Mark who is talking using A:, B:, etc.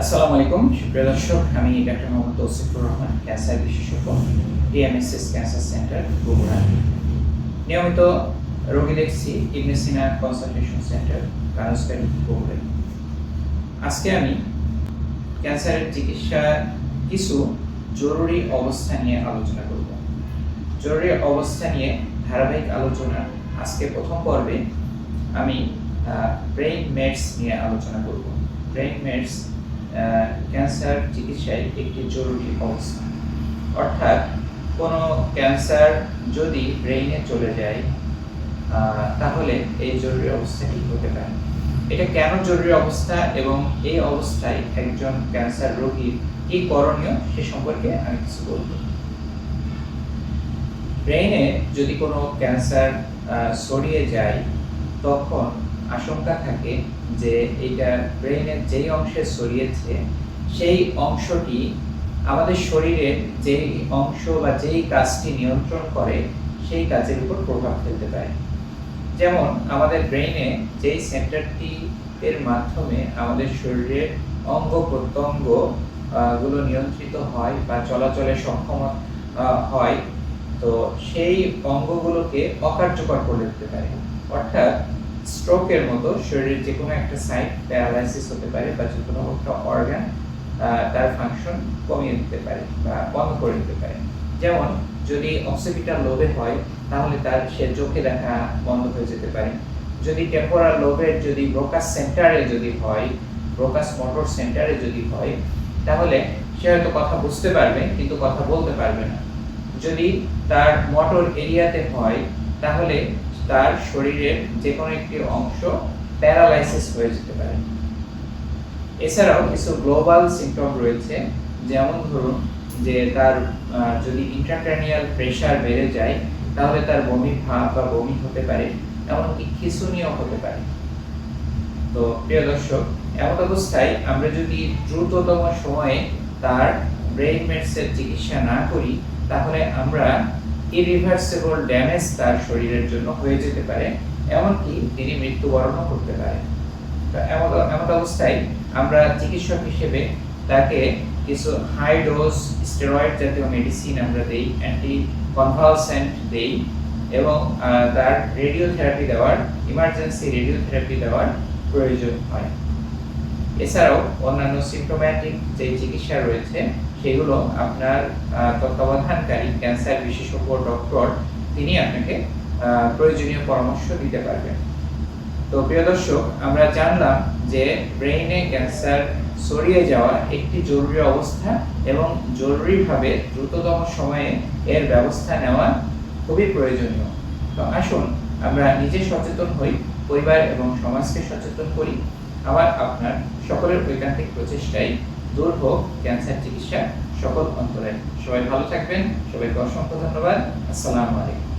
A: আসসালামু আলাইকুম, সুপ্রিয় দর্শক, আমি ডাক্তার মোহাম্মদ তৌসিফুর রহমান, ক্যান্সার বিশেষজ্ঞ, ডিএমএসএস ক্যান্সার সেন্টার, বগুড়া। নিয়মিত রোগী দেখছি ইবনে সিনা কনসালটেশন সেন্টার কারণস্কারি বগুড়ায়। আজকে আমি ক্যান্সারের চিকিৎসার কিছু জরুরি অবস্থা নিয়ে আলোচনা করব। জরুরি অবস্থা নিয়ে ধারাবাহিক আলোচনা আজকে প্রথম পর্বে আমি ব্রেইন মেডস নিয়ে আলোচনা করব। ব্রেইন মেডস ক্যান্সার চিকিৎসায় একটি জরুরি অবস্থা। অর্থাৎ কোনো ক্যান্সার যদি ব্রেইনে চলে যায় তাহলে এই জরুরি অবস্থাটি হতে পারে? এটা কেন জরুরি অবস্থা এবং এই অবস্থায় একজন ক্যান্সার রোগীর কি করণীয় সে সম্পর্কে আমি কিছু বলব। ব্রেইনে যদি কোনো ক্যান্সার ছড়িয়ে যায়, তখন আশঙ্কা থাকে যে এটা ব্রেইনের যেই অংশে ছড়িয়েছে, সেই অংশটি আমাদের শরীরের যেই অংশ বা যেই কাজটি নিয়ন্ত্রণ করে, সেই কাজের উপর প্রভাব ফেলতে পারে। যেমন আমাদের ব্রেইনে যেই সেন্টারটি এর মাধ্যমে আমাদের শরীরের অঙ্গ প্রত্যঙ্গগুলো নিয়ন্ত্রিত হয় বা চলাচলে সক্ষম হয়, তো সেই অঙ্গগুলোকে অকার্যকর করে দিতে পারে। অর্থাৎ স্ট্রোকের মতো শরীরের যে কোনো একটা সাইড প্যারালাইসিস হতে পারে বা যে কোনো একটা অর্গান তার ফাংশন কমিয়ে দিতে পারে বা বন্ধ করে দিতে পারে। যেমন, যদি অক্সিপিটাল লোবে হয়, তাহলে তার, সে চোখে দেখা বন্ধ হয়ে যেতে পারে। যদি টেম্পোরাল লোবের যদি ব্রোকাস সেন্টারে যদি হয় ব্রোকাস মোটর সেন্টারে যদি হয়, তাহলে সে হয়তো কথা বুঝতে পারবে, কিন্তু কথা বলতে পারবে না। যদি তার মোটর এরিয়াতে হয়, তাহলে তার শরীরের যে কোনো একটি অংশ প্যারালাইসিস হয়ে যেতে পারে। এছাড়াও কিছু গ্লোবাল সিমটম রয়েছে, যেমন ধরুন যে তার যদি ইন্ট্রাক্রানিয়াল প্রেশার বেড়ে যায়, তাহলে তার বমি ভাব বা বমি হতে পারে, এমনকি খিঁচুনিও হতে পারে। তো প্রিয় দর্শক, এমন অবস্থায় আমরা যদি দ্রুততম সময়ে তার ব্রেইন মেডসের চিকিৎসা না করি, তাহলে আমরা ইরিভার্সিবল ড্যামেজ তার শরীরের জন্য হয়ে যেতে পারে, এমনকি তিনি মৃত্যুবরণও করতে পারে এমন এমন অবস্থায় আমরা চিকিৎসক হিসেবে তাকে কিছু হাই ডোজ স্টেরয়েড জাতীয় মেডিসিন আমরা দেই অ্যান্টি কনভালসেন্ট দেই এবং তার রেডিওথেরাপি দেওয়ার ইমার্জেন্সি রেডিওথেরাপি দেওয়ার প্রয়োজন হয়। এছাড়াও অন্যান্য সিমটোম্যাটিক যে চিকিৎসা রয়েছে, সেগুলো আপনার তত্ত্বাবধানকারী ক্যান্সার বিশেষজ্ঞ ডক্টর তিনি আপনাকে প্রয়োজনীয় পরামর্শ দিতে পারবেন। তো প্রিয় দর্শক, আমরা জানলাম যে ব্রেইনে ক্যান্সার ছড়িয়ে যাওয়া একটি জরুরি অবস্থা এবং জরুরিভাবে দ্রুততম সময়ে এর ব্যবস্থা নেওয়া খুবই প্রয়োজনীয়। তো আসুন আমরা নিজে সচেতন হই, পরিবার এবং সমাজকে সচেতন করি। আবার আপনার সকলের ঐকান্তিক প্রচেষ্টায় দূর হোক ক্যান্সার চিকিৎসা সকল অন্তরে। সবাই ভালো থাকবেন। সবাইকে অসংখ্য ধন্যবাদ। আসসালামু আলাইকুম।